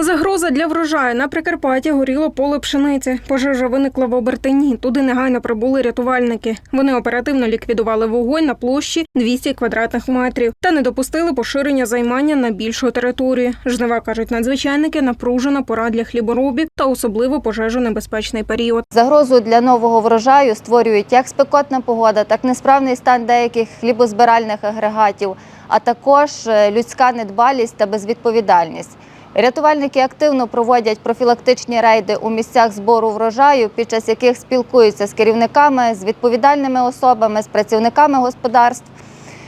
Загроза для врожаю на Прикарпатті горіло поле пшениці. Пожежа виникла в Обертині. Туди негайно прибули рятувальники. Вони оперативно ліквідували вогонь на площі 200 квадратних метрів та не допустили поширення займання на більшу територію. Жнива кажуть надзвичайники, напружена пора для хліборобів та особливо пожежонебезпечний період. Загрозу для нового врожаю створюють як спекотна погода, так несправний стан деяких хлібозбиральних агрегатів, а також е, людська недбалість та безвідповідальність. Рятувальники активно проводять профілактичні рейди у місцях збору врожаю, під час яких спілкуються з керівниками, з відповідальними особами, з працівниками господарств,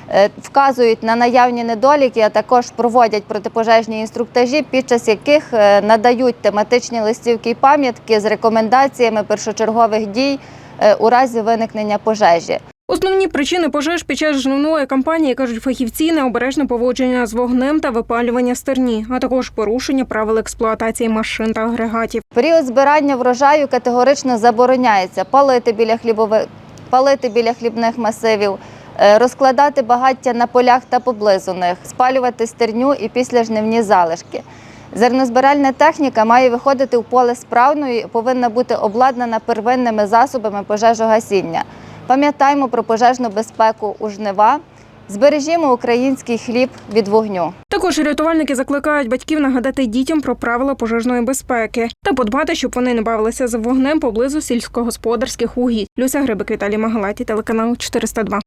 е, вказують на наявні недоліки, а також проводять протипожежні інструктажі, під час яких е, надають тематичні листівки й пам'ятки з рекомендаціями першочергових дій е, у разі виникнення пожежі. Основні причини пожеж під час жнивної кампанії кажуть фахівці необережне поводження з вогнем та випалювання стерні, а також порушення правил експлуатації машин та агрегатів. Період збирання врожаю категорично забороняється палити біля хлібових, палити біля хлібних масивів, е, розкладати багаття на полях та поблизу них, спалювати стерню і післяжнивні залишки. Зернозбиральна техніка має виходити в поле справно і повинна бути обладнана первинними засобами пожежогасіння. Пам'ятаємо про пожежну безпеку у жнива, збережімо український хліб від вогню. Також рятувальники закликають батьків нагадати дітям про правила пожежної безпеки та подбати, щоб вони не бавилися за вогнем поблизу сільськогосподарських угідь. Люся Грибик, Віталій Магалаті, телеканал 402.